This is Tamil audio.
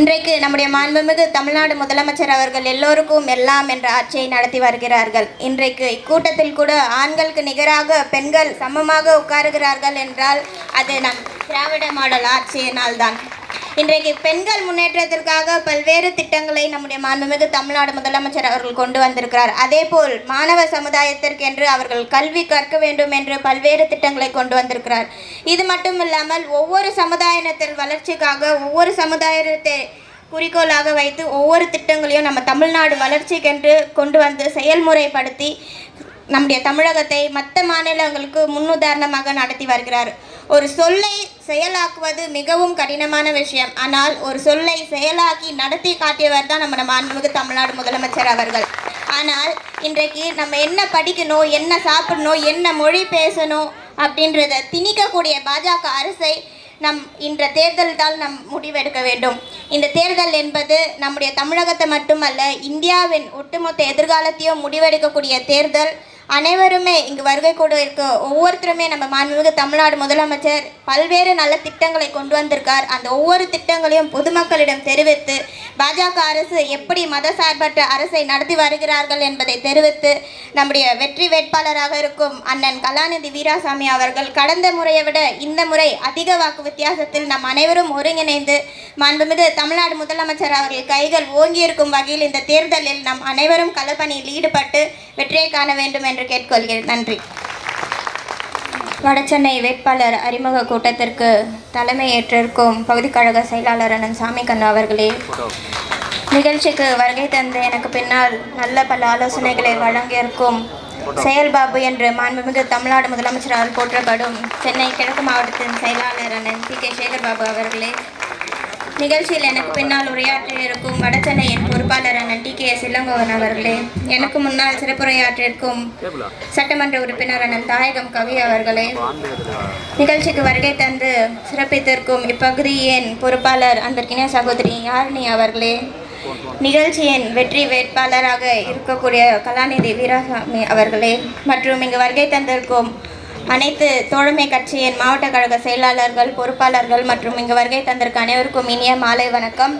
இன்றைக்கு நம்முடைய மாண்புமிகு தமிழ்நாடு முதலமைச்சர் அவர்கள் எல்லோருக்கும் எல்லாம் என்ற ஆட்சியை நடத்தி வருகிறார்கள். இன்றைக்கு இக்கூட்டத்தில் கூட ஆண்களுக்கு நிகராக பெண்கள் சமமாக உட்காருகிறார்கள் என்றால் அது நம் திராவிட மாடல் ஆட்சியினால்தான். இன்றைக்கு பெண்கள் முன்னேற்றத்திற்காக பல்வேறு திட்டங்களை நம்முடைய மாண்புமிகு தமிழ்நாடு முதலமைச்சர் அவர்கள் கொண்டு வந்திருக்கிறார். அதேபோல் மாணவ சமுதாயத்திற்கு என்று அவர்கள் கல்வி கற்க வேண்டும் என்று பல்வேறு திட்டங்களை கொண்டு வந்திருக்கிறார். இது மட்டும் இல்லாமல் ஒவ்வொரு சமுதாயத்தின் வளர்ச்சிக்காக ஒவ்வொரு சமுதாயத்தை குறிக்கோளாக வைத்து ஒவ்வொரு திட்டங்களையும் நம்ம தமிழ்நாடு வளர்ச்சிக்கென்று கொண்டு வந்து செயல்முறைப்படுத்தி நம்முடைய தமிழகத்தை மற்ற மாநிலங்களுக்கு முன்னுதாரணமாக நடத்தி வருகிறார். ஒரு சொல்லை செயலாக்குவது மிகவும் கடினமான விஷயம். ஆனால் ஒரு சொல்லை செயலாக்கி நடத்தி காட்டியவர் தான் நம்ம மாண்புமிகு தமிழ்நாடு முதலமைச்சர் அவர்கள். ஆனால் இன்றைக்கு நம்ம என்ன படிக்கணும் என்ன சாப்பிடணும் என்ன மொழி பேசணும் அப்படின்றத திணிக்கக்கூடிய பாஜக அரசை நம் இன்ற தேர்தல் தான் நம் முடிவெடுக்க வேண்டும். இந்த தேர்தல் என்பது நம்முடைய தமிழகத்தை மட்டுமல்ல இந்தியாவின் ஒட்டுமொத்த எதிர்காலத்தையும் முடிவெடுக்கக்கூடிய தேர்தல். அனைவருமே இங்கு வருகை கூட இருக்க ஒவ்வொருத்தருமே நம்ம மாண்புமிகு தமிழ்நாடு முதலமைச்சர் பல்வேறு நல்ல திட்டங்களை கொண்டு வந்திருக்கார். அந்த ஒவ்வொரு திட்டங்களையும் பொதுமக்களிடம் தெரிவித்து பாஜக அரசு எப்படி மத சார்பற்ற அரசை நடத்தி வருகிறார்கள் என்பதை தெரிவித்து நம்முடைய வெற்றி வேட்பாளராக இருக்கும் அண்ணன் கலாநிதி வீராசாமி அவர்கள் கடந்த முறையை விட இந்த முறை அதிக வாக்கு வித்தியாசத்தில் நம் அனைவரும் ஒருங்கிணைந்து மாண்புமிகு தமிழ்நாடு முதலமைச்சர் அவர்கள் கைகள் ஓங்கியிருக்கும் வகையில் இந்த தேர்தலில் நம் அனைவரும் களப்பணியில் ஈடுபட்டு வெற்றியை காண வேண்டும் என்று கேட்டுக்கொள்கிறேன். நன்றி. வடசென்னை வேட்பாளர் அறிமுக கூட்டத்திற்கு தலைமையேற்றிருக்கும் பகுதிக்கழக செயலாளர் அண்ணன் சாமிக்கண்ணு அவர்களே நிகழ்ச்சிக்கு வருகை தந்து எனக்கு பின்னால் நல்ல பல ஆலோசனைகளை வழங்கியிருக்கும் செயல்பாபு என்று மாண்புமிகு தமிழ்நாடு முதலமைச்சரால் போற்றப்படும் சென்னை கிழக்கு மாவட்டத்தின் செயலாளர் அண்ணன் பி கே சேகர்பாபு அவர்களே நிகழ்ச்சியில் எனக்கு பின்னால் உரையாற்றியிருக்கும் வடசென்னையின் பொறுப்பாளரான டி கே எஸ் இளங்கோவன் அவர்களே எனக்கு முன்னால் சிறப்புரையாற்றிருக்கும் சட்டமன்ற உறுப்பினரான தாயகம் கவி அவர்களே நிகழ்ச்சிக்கு வருகை தந்து சிறப்பித்திருக்கும் இப்பகுதியின் பொறுப்பாளர் அன்பிற்கினிய சகோதரி யாழினி அவர்களே நிகழ்ச்சியின் வெற்றி வேட்பாளராக இருக்கக்கூடிய கலாநிதி வீராசாமி அவர்களே மற்றும் இங்கு வருகை தந்திருக்கும் அனைத்து தோழமை கட்சியின் மாவட்ட கழக செயலாளர்கள் பொறுப்பாளர்கள் மற்றும் இங்கு வருகை தந்திருக்க அனைவருக்கும் இனிய மாலை வணக்கம்.